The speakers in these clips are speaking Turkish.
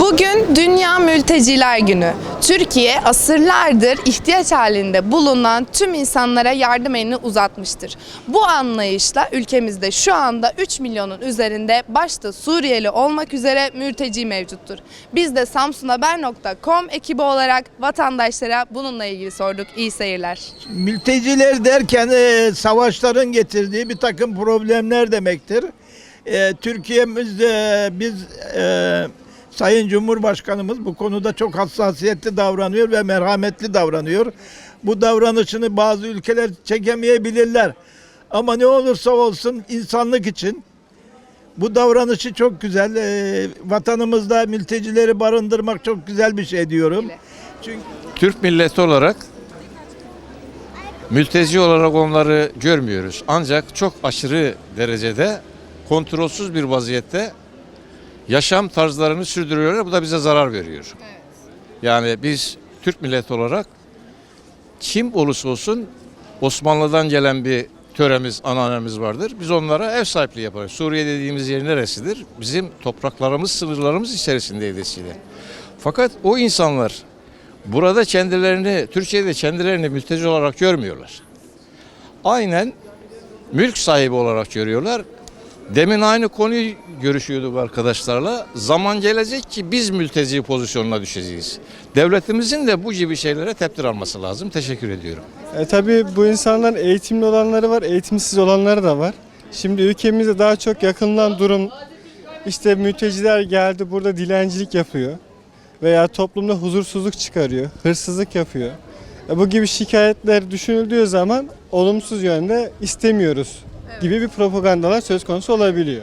Bugün Dünya Mülteciler Günü. Türkiye asırlardır ihtiyaç halinde bulunan tüm insanlara yardım elini uzatmıştır. Bu anlayışla ülkemizde şu anda 3 milyonun üzerinde başta Suriyeli olmak üzere mülteci mevcuttur. Biz de samsunhaber.com ekibi olarak vatandaşlara bununla ilgili sorduk. İyi seyirler. Mülteciler derken e, savaşların getirdiği bir takım problemler demektir. E, Türkiye'mizde biz e, Sayın Cumhurbaşkanımız bu konuda çok hassasiyetli davranıyor ve merhametli davranıyor. Bu davranışını bazı ülkeler çekemeyebilirler. Ama ne olursa olsun insanlık için bu davranışı çok güzel. E, vatanımızda mültecileri barındırmak çok güzel bir şey diyorum. Çünkü Türk milleti olarak mülteci olarak onları görmüyoruz. Ancak çok aşırı derecede kontrolsüz bir vaziyette yaşam tarzlarını sürdürüyorlar. Bu da bize zarar veriyor. Yani biz Türk milleti olarak kim olursa olsun Osmanlı'dan gelen bir töremiz, ananemiz vardır. Biz onlara ev sahipliği yaparız. Suriye dediğimiz yer neresidir? Bizim topraklarımız, sınırlarımız içerisindeydi eskiden. Fakat o insanlar burada kendilerini, Türkiye'de kendilerini mülteci olarak görmüyorlar. Aynen mülk sahibi olarak görüyorlar. Demin aynı konuyu görüşüyorduk arkadaşlarla. Zaman gelecek ki biz mülteci pozisyonuna düşeceğiz. Devletimizin de bu gibi şeylere tepdir alması lazım. Teşekkür ediyorum. E, tabii bu insanların eğitimli olanları var, eğitimsiz olanları da var. Şimdi ülkemizde daha çok yakından durum işte mülteciler geldi burada dilencilik yapıyor veya toplumda huzursuzluk çıkarıyor, hırsızlık yapıyor. E, bu gibi şikayetler düşünüldüğü zaman olumsuz yönde istemiyoruz gibi bir propagandalar söz konusu olabiliyor.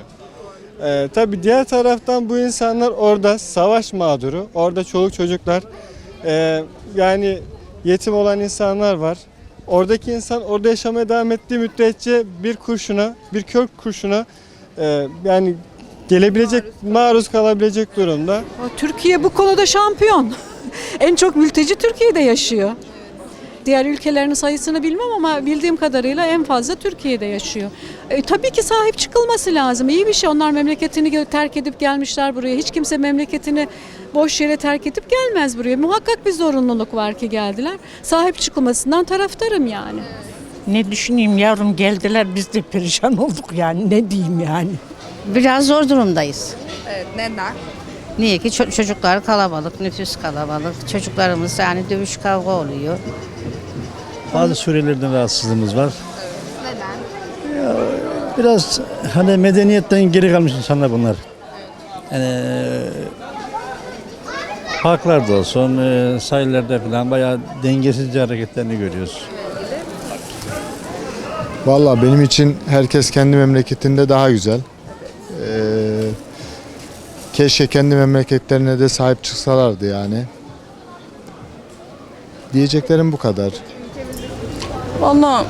E, tabii diğer taraftan bu insanlar orada savaş mağduru, orada çoluk çocuklar, e, yani yetim olan insanlar var. Oradaki insan orada yaşamaya devam ettiği müddetçe bir kurşuna, bir kör kurşuna e, yani gelebilecek, maruz kalabilecek durumda. Türkiye bu konuda şampiyon. en çok mülteci Türkiye'de yaşıyor. Diğer ülkelerin sayısını bilmem ama bildiğim kadarıyla en fazla Türkiye'de yaşıyor. E, tabii ki sahip çıkılması lazım. İyi bir şey. Onlar memleketini terk edip gelmişler buraya. Hiç kimse memleketini boş yere terk edip gelmez buraya. Muhakkak bir zorunluluk var ki geldiler. Sahip çıkılmasından taraftarım yani. Ne düşüneyim yavrum geldiler biz de perişan olduk yani ne diyeyim yani. Biraz zor durumdayız. Evet, neden? Niye ki Ço- çocuklar kalabalık, nüfus kalabalık. Çocuklarımız yani dövüş kavga oluyor. Bazı Suriyelilerden rahatsızlığımız var. Neden? Biraz hani medeniyetten geri kalmış insanlar bunlar. Yani e, parklarda olsun, e, sahillerde falan bayağı dengesizce hareketlerini görüyoruz. Valla benim için herkes kendi memleketinde daha güzel. Keşke kendi memleketlerine de sahip çıksalardı yani. Diyeceklerim bu kadar. Valla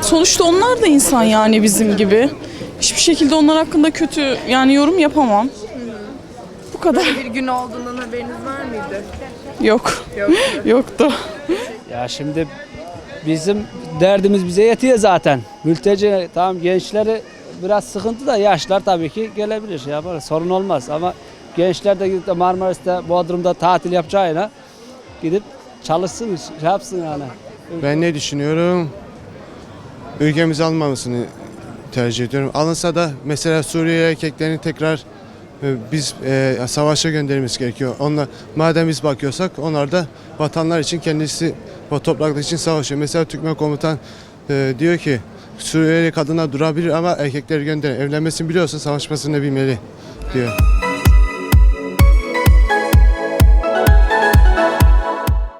sonuçta onlar da insan yani bizim gibi. Hiçbir şekilde onlar hakkında kötü yani yorum yapamam. Bu kadar. Bir gün olduğundan haberiniz var mıydı? Yok. Yoktu. Ya şimdi bizim derdimiz bize yetiyor zaten. Mülteci tamam gençleri biraz sıkıntı da yaşlar tabii ki gelebilir. Yapar, sorun olmaz ama gençler de gidip de Marmaris'te Bodrum'da tatil yapacağına gidip çalışsın şey yapsın yani. Ben ne düşünüyorum? Ülkemizi almamasını tercih ediyorum. Alınsa da mesela Suriye erkeklerini tekrar e, biz e, savaşa göndermemiz gerekiyor. Onlar madem biz bakıyorsak onlar da vatanlar için kendisi o topraklar için savaşıyor. Mesela Türkmen komutan e, diyor ki Suriyeli kadınlar durabilir ama erkekleri gönder. Evlenmesini biliyorsa savaşmasını bilmeli diyor.